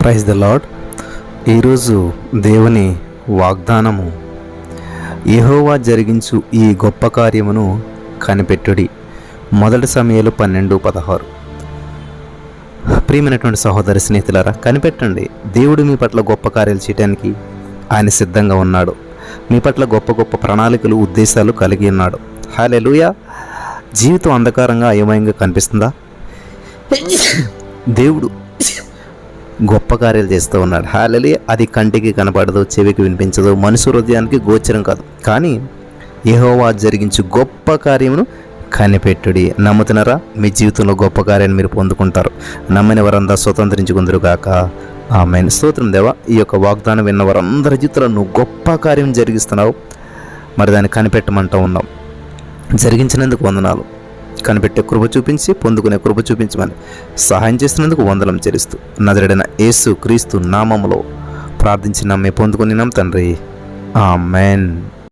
Praise the lord ఈరోజు దేవుని వాగ్దానము యహోవా జరిగించు ఈ గొప్ప కార్యమును కనిపెట్టుడి. మొదటి సమయాలు పన్నెండు పదహారు. ప్రియమైనటువంటి సహోదరి స్నేహితులారా కనిపెట్టండి. దేవుడు మీ పట్ల గొప్ప కార్యాలు చేయడానికి ఆయన సిద్ధంగా ఉన్నాడు. మీ పట్ల గొప్ప గొప్ప ప్రణాళికలు ఉద్దేశాలు కలిగి ఉన్నాడు. హాలెలుయా జీవితం అంధకారంగా అయోమయంగా కనిపిస్తుందా? దేవుడు గొప్ప కార్యాలు చేస్తూ ఉన్నాడు. హాలలి అది కంటికి కనపడదు చెవికి వినిపించదు మనుషు హృదయానికి గోచరం కాదు. కానీ యహోవా జరిగించు గొప్ప కార్యమును కనిపెట్టుడి. నమ్ముతున్నారా? మీ జీవితంలో గొప్ప కార్యాన్ని మీరు పొందుకుంటారు. నమ్మిన వారంతా స్వతంత్రించుకుందరు గాక ఆమె స్తోత్రం దేవా. ఈ యొక్క వాగ్దానం విన్న వారందరి జీవితంలో నువ్వు గొప్ప కార్యం జరిగిస్తున్నావు. మరి దాన్ని కనిపెట్టమంటూ ఉన్నావు. జరిగించినందుకు వందనాలు. కనిపెట్టే కృప చూపించి పొందుకునే కృప చూపించమని సహాయం చేసినందుకు వందలం చెల్లిస్తూ నజరడిన యేసు క్రీస్తు నామములో ప్రార్థించి నమ్మి పొందుకుని తండ్రి. ఆమెన్.